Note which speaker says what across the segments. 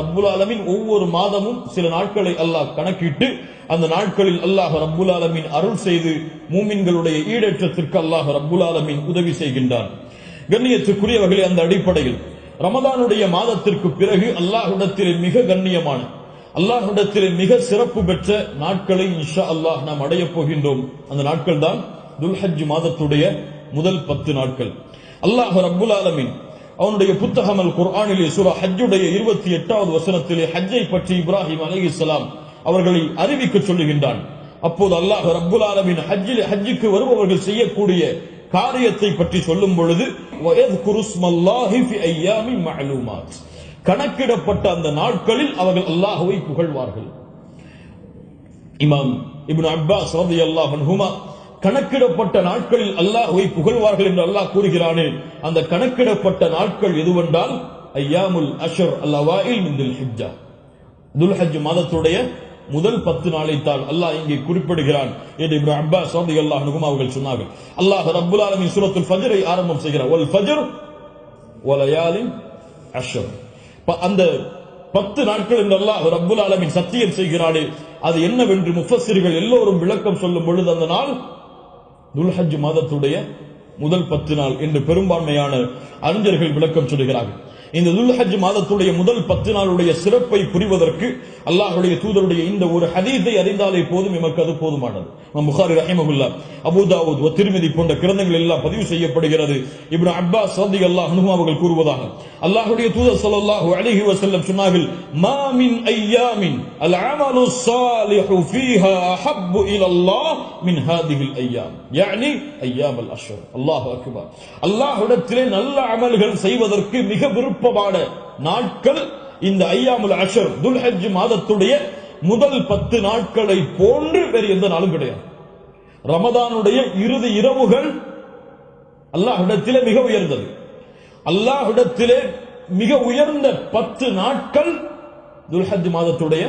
Speaker 1: ரப்புல் ஆலமின் ஒவ்வொரு மாதமும் சில நாட்களை அல்லாஹ் கணக்கிட்டு அந்த நாட்களில் அல்லாஹ் ரப்புல் ஆலமின் அருள் செய்து மூமின்களுடைய ஈடேற்றத்திற்கு அல்லாஹ் ரப்புல் ஆலமின் உதவி செய்கின்றான். கண்ணியத்துக்குரியவர்களே அந்த அடிப்படையில் ரமதானுடைய மாதத்திற்கு பிறகு அல்லாஹுடத்திலே மிக கண்ணியமான அல்லாஹுடத்திலே மிக சிறப்பு பெற்ற நாட்களை இன்ஷா அல்லாஹ் நாம் அடைய போகின்றோம். அந்த நாட்கள் தான் துல்ஹஜ் மாதத்துடைய முதல் பத்து நாட்கள். அல்லாஹ் ரப்புல் ஆலமின் அவனுடைய புத்தகம் அல் குர்ஆனிலே சூரா ஹஜ்ஜுடைய இருபத்தி எட்டாவது வசனத்திலே ஹஜ்ஜை பற்றி இப்ராஹிம் அலி இஸ்லாம் அவர்களை அறிவிக்க சொல்லுகின்றான். அப்போது அல்லாஹ் ரப்புல் ஆலமின் ஹஜ்ஜில் ஹஜ்ஜுக்கு வருபவர்கள் செய்யக்கூடிய காரியத்தை பற்றி சொல்லும் பொழுது கணக்கிடப்பட்ட அந்த நாட்களில் அவர்கள் அல்லாஹுவை புகழ்வார்கள். இமாம் இப்னு அப்பாஸ் ரலியல்லாஹு அன்ஹுமா கணக்கிடப்பட்ட நாட்களில் அல்லாஹுவை புகழ்வார்கள் என்று அல்லாஹ் கூறுகிறானே. அந்த கணக்கிடப்பட்ட நாட்கள் எதுவென்றால் ஐயாமுல் அஷர் அல்லவாயில் ஹிஜ்ஜா துல் ஹஜ் மாதத்துடைய முதல் பத்து நாளைத்தான் அல்லாஹ் இங்கே குறிப்பிடுகிறான் என்று இப்னு அப்பா ரலியல்லாஹு அல்லாஹ் அவர்கள் சொன்னார்கள். அல்லாஹ் ரப்புல் ஆலமீன் சூரத்துல் ஃபஜரை ஆரம்பம் செய்கிறார். வல் ஃபஜ்ர் வலயாலின் அஷர். அந்த பத்து நாட்கள் என்று அல்லாஹ் ரப்புல் ஆலமின் சத்தியம் செய்கிறானே. அது என்னவென்று முஃபசிரிகள் எல்லோரும் விளக்கம் சொல்லும் பொழுது அந்த நாள் துல்ஹஜ் மாதத்துடைய முதல் பத்து நாள் என்று பெரும்பான்மையான அறிஞர்கள் விளக்கம் சொல்கிறார்கள் இந்த துல்ஹஜ் மாதத்துடைய முதல் பத்து நாளுடைய சிறப்பை புரிவதற்கு அல்லாஹுடைய தூதருடைய இந்த ஒரு ஹதீத்தை அறிந்தாலே போதும் எமக்கு அது போதுமானது. புகாரி ரஹிமகுல்லா அபுதாவுத் திருமதி போன்ற கிரந்தங்கள் எல்லாம் பதிவு செய்யப்படுகிறது. இப்னு அப்பா சதி அல்லாஹ் அவர்கள் கூறுவதாக அல்லாஹுடைய தூதர் சல்லாஹூ அலிஹி வசல்லம் சொன்னார்கள் மாமின் ஐயாமின் அல் அமலு சாலிஹு ஃபீஹா அஹப்பு இலல்லாஹ் மின் ஹாதிஹில் ஐயாம். யானி ஐயாம் அல் அஷ்ர் அல்லாஹ் அக்பர். அல்லாஹ்விடத்திலே நல்ல அமல்கள் செய்வதற்கு மிக விருப்பம் விருப்பமான நாட்கள் இந்த ஐயாமுல் அஷர் துல்ஹஜ் மாதத்துடைய முதல் பத்து நாட்களை போன்று வேறு எந்த நாளும் கிடையாது. ரமதானுடைய இறுதி இரவுகள் அல்லாஹிடத்திலே மிக உயர்ந்தது. அல்லாஹிடத்திலே மிக உயர்ந்த பத்து நாட்கள் துல்ஹஜ் மாதத்துடைய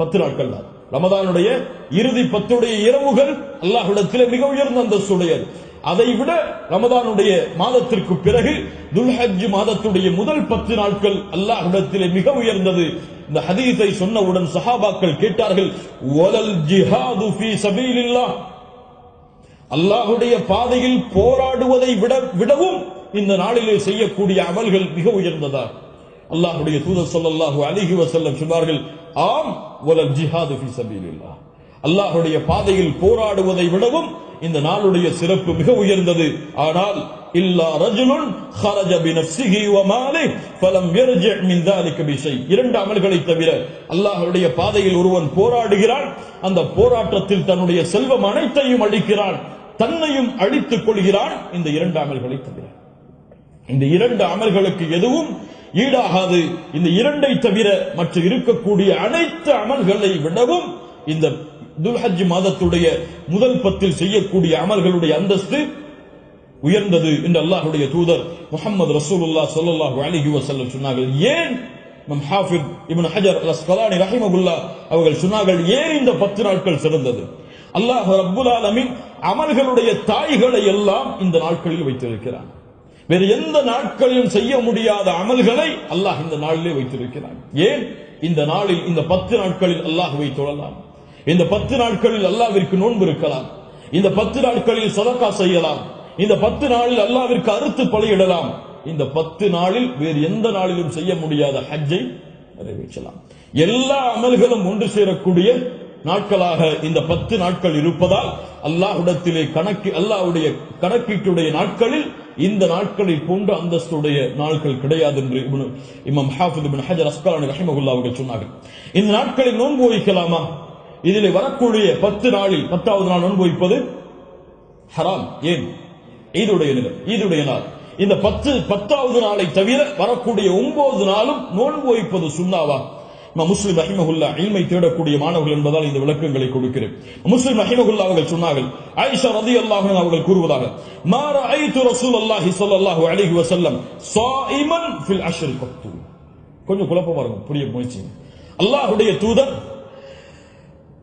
Speaker 1: பத்து நாட்கள் தான். ரமதானுடைய இறுதி பத்துடைய இரவுகள் அல்லாஹிடத்திலே மிக உயர்ந்த அந்தஸ்துடையது அதை விட ரமதானுடைய மாதத்திற்கு பிறகு துல்ஹஜ் மாதத்துடைய முதல் பத்து நாட்கள் அல்லாஹிடத்திலே மிக உயர்ந்தது. இந்த ஹதீஸை சொன்னவுடன் சஹாபாக்கள் கேட்டார்கள் ஒலல் ஜிஹாது ஃபீ சபீலில்லாஹ். அல்லாஹுடைய பாதையில் போராடுவதை விட விடவும் இந்த நாளிலே செய்யக்கூடிய அமல்கள் மிக உயர்ந்ததா? அல்லாஹுடைய தூதர் சொல்லல்லாஹு அலிஹி வசல்லம் சொன்னார்கள் ஆம் ஒலல் ஜிஹாது ஃபீ சபீலில்லாஹ். அல்லாஹுடைய பாதையில் போராடுவதை விடவும் இந்த நாளுடைய சிறப்பு மிக உயர்ந்தது ஆனால் இல்லா ரஜுலுன் خرج بنفسه وماله فلم يرجع من ذلك بشيء இரண்டு அமல்களை தவிர அல்லாஹ்வுடைய பாதையில் ஒருவன் போராடுகிறான் அந்த போராட்டத்தில் தன்னுடைய செல்வம் அனைத்தையும் அளிக்கிறான் தன்னையும் அழித்துக் கொள்கிறான் இந்த இரண்டு அமல்களை தவிர இந்த இரண்டு அமல்களுக்கு எதுவும் ஈடாகாது இந்த இரண்டை தவிர மற்ற இருக்கக்கூடிய அனைத்து அமல்களை விடவும் இந்த துல்ஹஜ் மாதத்துடைய முதல் பத்தில் செய்யக்கூடிய அமல்களுடைய அந்தஸ்து உயர்ந்தது என்று அல்லாஹுடைய தூதர் முகமது ரசூலுல்லா ஸல்லல்லாஹு அலிஹி வசல்லம் சொன்னார்கள். ஏன்? நம் ஹாஃபித் இப்னு ஹஜர் அஸ்கலானி ரஹிமகுல்லா அவர்கள் சொன்னார்கள் ஏன் இந்த பத்து நாட்கள் சிறந்தது? அல்லாஹ் ரப்புல் ஆலமின் அமல்களுடைய தாய்களை எல்லாம் இந்த நாட்களில் வைத்திருக்கிறான். வேறு எந்த நாட்களிலும் செய்ய முடியாத அமல்களை அல்லாஹ் இந்த நாளிலே வைத்திருக்கிறான். ஏன்? இந்த நாளில் இந்த பத்து நாட்களில் அல்லாஹ் தொழலாம் இந்த பத்து நாட்களில் அல்லாவிற்கு நோன்பு இருக்கலாம். இந்த பத்து நாட்களில் சதக்கா செய்யலாம். இந்த பத்து நாளில் அல்லாவிற்கு அறுத்து பலியிடலாம். இந்த பத்து நாளில் வேறு எந்த நாளிலும் செய்ய முடியாத ஹஜ்ஜை நிறைவேற்றலாம். எல்லா அமல்களும் ஒன்று சேரக்கூடிய நாட்களாக இந்த பத்து நாட்கள் இருப்பதால் அல்லாஹுடத்திலே கணக்கு அல்லாஹுடைய கணக்கீட்டுடைய நாட்களில் இந்த நாட்களை போன்ற அந்தஸ்துடைய நாட்கள் கிடையாது என்று இமாம் ஹாஃபித் ஹஜர் அஸ்கலானி ரஹிமகுல்லா அவர்கள் சொன்னார்கள். இந்த நாட்களில் நோன்பு வைக்கலாமா? இதில் வரக்கூடிய பத்து நாளில் பத்தாவது நாள் நோன்பு வைப்பது ஹராம். ஏன்? ஈதுடைய நிலை ஈதுடைய நாள். இந்த பத்து பத்தாவது நாளை தவிர வரக்கூடிய ஒன்பது நாளும் நோன்பு வைப்பது சுண்ணாவா? முஸ்லிம் ரஹிமகுல்லா இல்மை தேடக்கூடிய மாணவர்கள் என்பதால் இந்த விளக்கங்களை கொடுக்கிறேன். முஸ்லிம் ரஹிமகுல்லா அவர்கள் சொன்னார்கள் ஆயிஷா ரதி அல்லாஹ் அவர்கள் கூறுவதாக மா ரஅய்து ரசூலல்லாஹி ஸல்லல்லாஹு அலைஹி வஸல்லம் ஸாயிமன் ஃபில் கொஞ்சம் குழப்பமா இருக்கும் புரிய முயற்சி. அல்லாஹுடைய தூதர்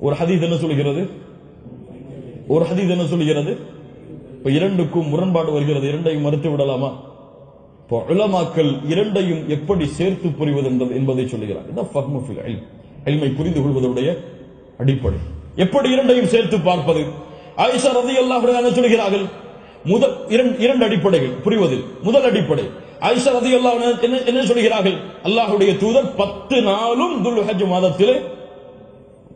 Speaker 1: ஒரு ஹதீஸ் என்ன சொல்கிறது ஒரு ஹதீஸ் என்ன சொல்கிறது இப்ப இரண்டுக்கும் முரண்பாடு வருகிறது. இரண்டையும் மறுத்து விடலாமா? இப்போ உலமாக்கள் இரண்டையும் எப்படி சேர்த்து புரிவது என்பது- என்பதை சொல்லுகிறார். இதான் புரிந்து கொள்வதனுடைய அடிப்படை. எப்படி இரண்டையும் சேர்த்து பார்ப்பது? ஆயிஷா ரதி அல்லாஹ் என்ன சொல்கிறார்கள் முதல் இரண்டு அடிப்படைகள் புரிவது முதல் அடிப்படை. ஆயிஷா ரதி அல்லாஹ் என்ன சொல்கிறார்கள் அல்லாஹுடைய தூதர் பத்து நாளும் துல்ஹஜ் மாதத்திலே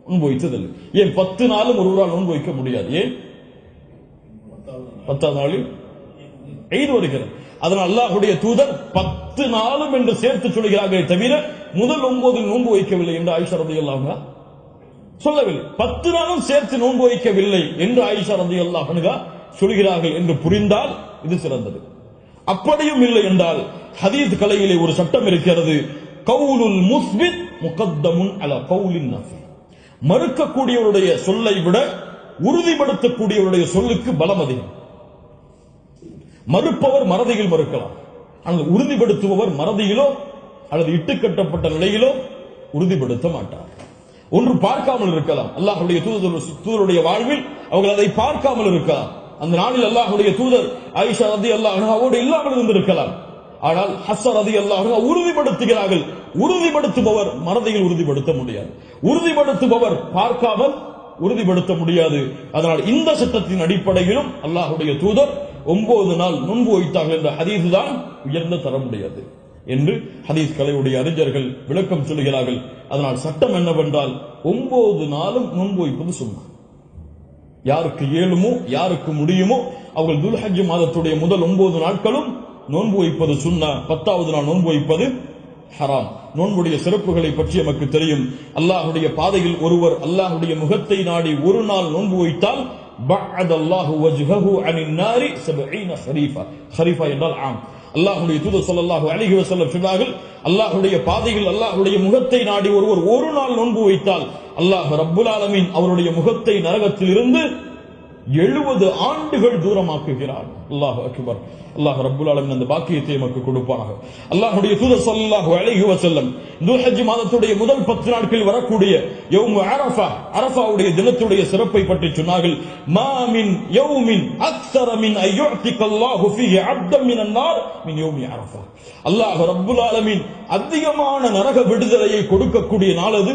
Speaker 1: நோன்பு வைத்ததில்லை. ஏன் பத்து நாளும் ஒருவரால் நோன்பு வைக்க முடியாது? ஏன்? பத்தாவது நாளில் எய்து வருகிறது. அதனால் அல்லாஹுடைய தூதர் பத்து நாளும் என்று சேர்த்து சொல்கிறார்களே தவிர முதல் ஒன்பது நோன்பு வைக்கவில்லை என்று ஆயிஷா ரதியல்லாஹு அல்லாஹா சொல்லவில்லை. பத்து நாளும் சேர்த்து நோன்பு வைக்கவில்லை என்று ஆயிஷா ரதியல்லாஹு அல்லாஹனுகா சொல்கிறார்கள் என்று புரிந்தால் இது சிறந்தது. அப்படியும் இல்லை என்றால் ஹதீத் கலையிலே ஒரு சட்டம் இருக்கிறது. கவுலுல் முஸ்பித் முகத்தமுன் அல கவுலின் நஃபி. மறுக்கக்கூடியவருடைய சொல்லை விட உறுதிப்படுத்தக்கூடியவருடைய சொல்லுக்கு பலம் அதிகம். மறுப்பவர் மறதியில் மறுக்கலாம். ஆனால் உறுதிப்படுத்துபவர் மறதியிலோ அல்லது இட்டுக்கட்டப்பட்ட நிலையிலோ உறுதிப்படுத்த மாட்டார். ஒன்று பார்க்காமல் இருக்கலாம். அல்லாஹுடைய தூதர் தூதருடைய வாழ்வில் அவர்கள் அதை பார்க்காமல் இருக்கலாம். அந்த நாளில் அல்லாஹுடைய தூதர் ஐஷா ரதி அல்லாஹ் இல்லாமல் இருந்திருக்கலாம். ஆனால் ஹசர் ரதி அல்லாஹ் உறுதிப்படுத்துகிறார்கள். உறுதிப்படுத்துபவர் மனதையில் உறுதிப்படுத்த முடியாது. உறுதிப்படுத்துபவர் பார்க்காமல் உறுதிப்படுத்த முடியாது. அதனால் இந்த சட்டத்தின் அடிப்படையிலும் அல்லாஹுடைய தூதர் ஒன்பது நாள் நோன்பு வைத்தார்கள் என்ற ஹதீஸ் தான் உயர்ந்த தர முடியாது என்று ஹதீஸ் கலையுடைய அறிஞர்கள் விளக்கம் சொல்கிறார்கள் அதனால் சட்டம் என்னவென்றால் ஒன்பது நாளும் நோன்பு வைப்பது சும்மா. யாருக்கு இயலுமோ யாருக்கு முடியுமோ அவர்கள் துல்ஹஜ் மாதத்துடைய முதல் ஒன்பது நாட்களும் நோன்பு வைப்பது சுண்ணா பத்தாவது நாள் நோன்பு வைப்பது ஹராம். நோன்புடைய சிறப்புகளை பற்றி நமக்கு தெரியும். அல்லாஹ்வுடைய பாதையில் ஒருவர் அல்லாஹ்வுடைய முகத்தை நாடி ஒரு நாள் நோன்பு வைத்தால் பஅத அல்லாஹு வஜ்ஹஹு அனின் நாரி 70 ஹரீஃபா. ஹரீஃபா என்றால் ஆம். அல்லாஹ்வுடைய தூதர் ஸல்லல்லாஹு அலைஹி வஸல்லம் சொன்னார்கள் அல்லாஹ்வுடைய பாதையில் அல்லாஹ்வுடைய முகத்தை நாடி ஒருவர் ஒரு நாள் நோன்பு வைத்தால் அல்லாஹ் ரப்புல் ஆலமீன் அவருடைய முகத்தை நரகத்தில் இருந்து எழுபது ஆண்டுகள் தூரமாக்குகிறார். அல்லாஹ் அக்பர். அல்லாஹ் ரப்புல் ஆலமீன் அந்த பாக்கியத்தை நமக்கு கொடுப்பானாக. அல்லாஹுடைய தூதர் ஸல்லல்லாஹு அழகி வசல்லம் துல்ஹஜ் மாதத்துடைய முதல் பத்து நாட்களில் வரக்கூடிய யௌமு அரஃபா அரஃபாவுடைய தினத்துடைய சிறப்பை பற்றி சொன்னார்கள். மாமின் யோமின் யௌமின் அக்ஸர மின் அய்யுஅதிக அல்லாஹு ஃபீஹி அப்தம் மினன் மின் யௌமி அரஃபா. அல்லாஹ் ரப்புல் ஆலமின் அதிகமான நரக விடுதலையை கொடுக்கக்கூடிய நாள் அது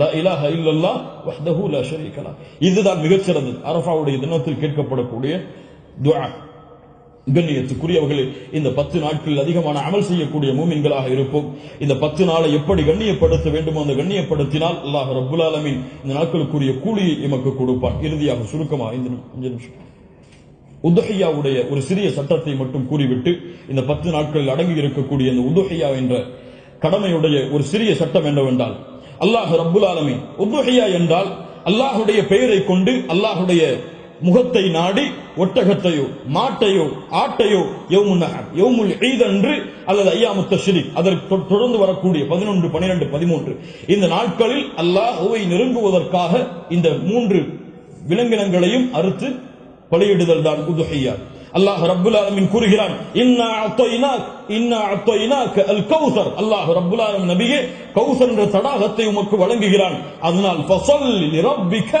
Speaker 1: லா இலாஹ வஹ்தஹு லா இதுதான் மிகச்சிறந்தது. அரஃபாவுடைய தினத்தில் கேட்கப்படக்கூடிய துஆ கண்ணியத்துக்குரியவர்களே இந்த பத்து நாட்களில் அதிகமான அமல் செய்யக்கூடிய மூமின்களாக இருப்போம். இந்த பத்து நாளை எப்படி கண்ணியப்படுத்த வேண்டுமோ அந்த கண்ணியப்படுத்தினால் அல்லாஹ் ரபுல் ஆலமின் இந்த நாட்களுக்குரிய கூலியை எமக்கு கொடுப்பான். இறுதியாக சுருக்கமா இந்த நிமிஷம். உதுஹையாவுடைய ஒரு சிறிய சட்டத்தை மட்டும் கூறிவிட்டு இந்த பத்து நாட்களில் அடங்கி இருக்கக்கூடிய இந்த உதுஹையா என்ற கடமையுடைய ஒரு சிறிய சட்டம் என்னவென்றால் அல்லாஹ் ரப்புல் ஆலமீன். உதுஹையா என்றால் அல்லாஹுடைய பெயரை கொண்டு அல்லாஹுடைய முகத்தை நாடி ஒட்டகத்தையோ மாட்டையோ ஆட்டையோ யௌமுன் ஈதன்று அன்று அல்லது ஐயாமுத்த ஸ்ரீ அதற்கு தொ- தொடர்ந்து வரக்கூடிய பதினொன்று பனிரெண்டு பதிமூன்று. இந்த நாட்களில் அல்லாஹ்வை நெருங்குவதற்காக இந்த மூன்று விலங்கினங்களையும் அறுத்து பலியிடுதல் தான் உதுஹையா. அல்லாஹ் ரப்புல் ஆலமின் கூறுகிறான் இன்னா அத்தைனாக் இன்னா அத்தைனாக் அல் கௌசர் அல்லாஹ் ரப்புல் ஆலம் நபியே கௌசர் என்ற தடாகத்தை உமக்கு வழங்குகிறான். அதனால் ஃபஸல்லி லிரப்பிக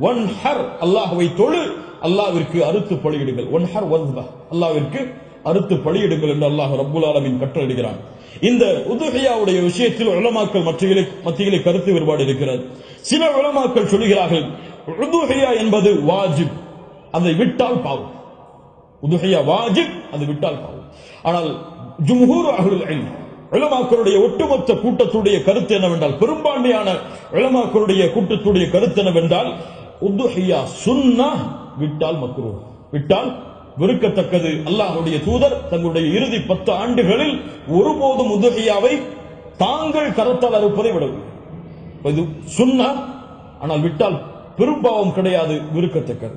Speaker 1: வன்ஹர். அல்லாஹ்வை தொழு அல்லாஹ்விற்கு அறுத்து பலியிடுங்கள். வன்ஹர் வஸ்பா அல்லாஹ்விற்கு அறுத்து பலியிடுங்கள் என்று அல்லாஹ் ரப்புல் ஆலமின் கட்டளையிடுகிறான். இந்த உதுகையாவுடைய விஷயத்தில் உலமாக்கள் மத்தியிலே மத்தியிலே கருத்து வேறுபாடு இருக்கிறது. சில உலமாக்கள் சொல்கிறார்கள் உதுகையா என்பது வாஜிப் அதை விட்டால் பாவம். உதுகையா வாஜிப் அது விட்டால் பாவம். ஆனால் ஜும்ஹூர் அகலுல் இல்ம் உலமாக்களுடைய ஒட்டுமொத்த கூட்டத்துடைய கருத்து என்னவென்றால் பெரும்பான்மையான உலமாக்களுடைய கூட்டத்துடைய கருத்து என்னவென்றால் உதுஹியா சுன்னா விட்டால் மக்ரூ. விட்டால் வெறுக்கத்தக்கது. அல்லாஹுடைய தூதர் தங்களுடைய இறுதி பத்து ஆண்டுகளில் ஒருபோதும் உதுஹியாவை தாங்கள் கரத்தால் அறுப்பதை விடவில்லை. இது சுன்னா ஆனால் விட்டால் பெரும்பாவம் கிடையாது விருக்கத்தக்கது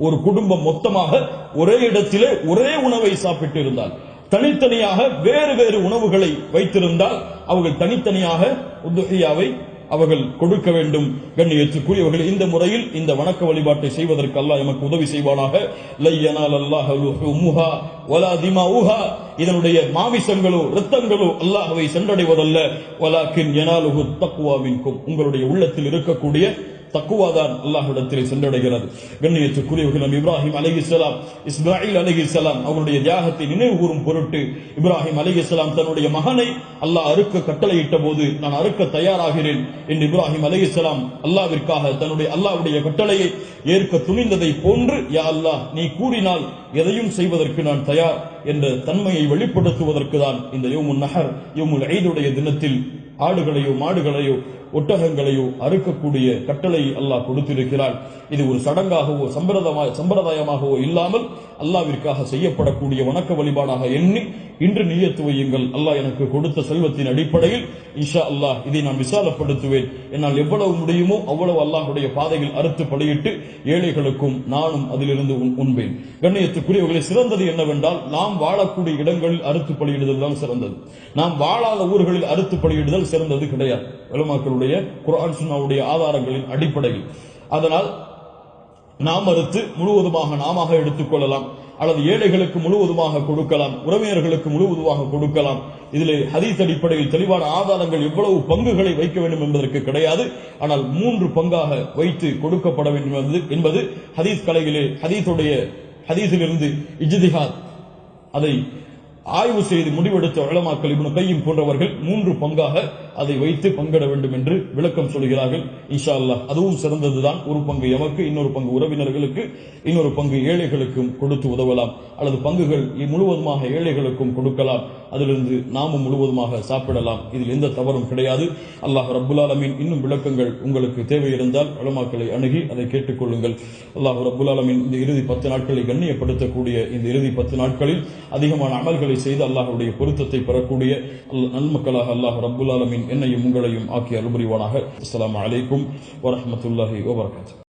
Speaker 1: ஒரு குடும்பம் மொத்தமாக ஒரே இடத்திலே ஒரே உணவை சாப்பிட்டு இருந்தால் தனித்தனியாக வேறு வேறு உணவுகளை வைத்திருந்தால் அவர்கள் தனித்தனியாக உதுகையாவை அவர்கள் கொடுக்க வேண்டும் கண்ணியத்துக்குரியவர்கள் இந்த முறையில் இந்த வணக்க வழிபாட்டை செய்வதற்கு அல்லாஹ் எமக்கு உதவி செய்வானாக. லையனால் அல்லாஹ் லுஹுமுஹா வலா திமாஉஹா. இதனுடைய மாமிசங்களோ ரத்தங்களோ அல்லாஹவை சென்றடைவதல்ல. வலாக்கின் எனாலுகு தக்குவாவின்கும் உங்களுடைய உள்ளத்தில் இருக்கக்கூடிய தக்குவாதான் அல்லாஹ்விடத்தில் சென்றடைகிறது. கண்ணியத்துக்குரியவர்கள் நம் இப்ராஹிம் அலைஹிஸ்ஸலாம் இஸ்மாயில் அலைஹிஸ்ஸலாம் அவருடைய தியாகத்தை நினைவு கூறும் பொருட்டு இப்ராஹிம் அலைஹிஸ்ஸலாம் தன்னுடைய மகனை அல்லாஹ் அறுக்க கட்டளையிட்ட போது நான் அறுக்க தயாராகிறேன் என்று இப்ராஹிம் அலைஹிஸ்ஸலாம் அல்லாவிற்காக தன்னுடைய அல்லாவுடைய கட்டளையை ஏற்க துணிந்ததை போன்று யா அல்லாஹ் நீ கூறினால் எதையும் செய்வதற்கு நான் தயார் என்ற தன்மையை வெளிப்படுத்துவதற்கு தான் இந்த யோமுன் நகர் யோமுல் ஐதுடைய தினத்தில் ஆடுகளையோ மாடுகளையோ ஒட்டகங்களையோ அறுக்கக்கூடிய கட்டளை அல்லாஹ் கொடுத்திருக்கிறான். இது ஒரு சடங்காகவோ சம்பிரதமா சம்பிரதாயமாகவோ இல்லாமல் அல்லாவிற்காக செய்யப்படக்கூடிய வணக்க வழிபாடாக எண்ணி இன்று நீயத்து வையுங்கள். அல்லாஹ் எனக்கு கொடுத்த செல்வத்தின் அடிப்படையில் இன்ஷா அல்லாஹ் இதை நான் விசாலப்படுத்துவேன். என்னால் எவ்வளவு முடியுமோ அவ்வளவு அல்லாஹுடைய பாதையில் அறுத்து பலியிட்டு ஏழைகளுக்கும் நானும் அதிலிருந்து உண்பேன். கண்ணியத்துக்குரியவர்களை சிறந்தது என்னவென்றால் நாம் வாழக்கூடிய இடங்களில் அறுத்து பலியிடுதல் தான் சிறந்தது. நாம் வாழாத ஊர்களில் அறுத்து பலியிடுதல் சிறந்தது கிடையாது. நம்முடைய குரான் சுன்னாவுடைய ஆதாரங்களின் அடிப்படையில். அதனால் நாம் மறுத்து முழுவதுமாக நாம எடுத்துக்கொள்ளலாம் அல்லது ஏழைகளுக்கு முழுவதுமாக கொடுக்கலாம். உறவினர்களுக்கு முழுவதுமாக கொடுக்கலாம். இதில் ஹதீஸ் அடிப்படையில் தெளிவான ஆதாரங்கள் எவ்வளவு பங்குகளை வைக்க வேண்டும் என்பதற்கு கிடையாது. ஆனால் மூன்று பங்காக வைத்து கொடுக்கப்பட வேண்டும் என்பது- ஹதீஸ் கலையிலே ஹதீஸுடைய ஹதீஸிலிருந்து இஜிதிஹாத் அதை ஆய்வு செய்து முடிவெடுத்த உலமாக்கள் இவனு கையும் போன்றவர்கள் மூன்று பங்காக அதை வைத்து பங்கிட வேண்டும் என்று விளக்கம் சொல்கிறார்கள். இன்ஷா அல்லாஹ் அதுவும் சிறந்ததுதான். ஒரு பங்கு எமக்கு இன்னொரு பங்கு உறவினர்களுக்கு இன்னொரு பங்கு ஏழைகளுக்கும் கொடுத்து உதவலாம். அல்லது பங்குகள் முழுவதுமாக ஏழைகளுக்கும் கொடுக்கலாம். அதிலிருந்து நாமும் முழுவதுமாக சாப்பிடலாம். இதில் எந்த தவறும் கிடையாது. அல்லாஹ் ரப்புல் இன்னும் விளக்கங்கள் உங்களுக்கு தேவை இருந்தால் வளமாக்களை அணுகி அதை கேட்டுக்கொள்ளுங்கள். அல்லாஹ் ரப்புல் இந்த இறுதி பத்து நாட்களை கண்ணியப்படுத்தக்கூடிய இந்த இறுதி பத்து நாட்களில் அதிகமான அமல்களை செய்து அல்லாஹுடைய பொருத்தத்தை பெறக்கூடிய நன்மக்களாக அல்லாஹ் ரப்புல் ஆலமீன் என்னையும் உங்களையும் ஆக்கி அருள்புரிவானாக அஸ்ஸலாமு அலைக்கும் வரஹ்மத்துல்லாஹி வபரகாத்துஹு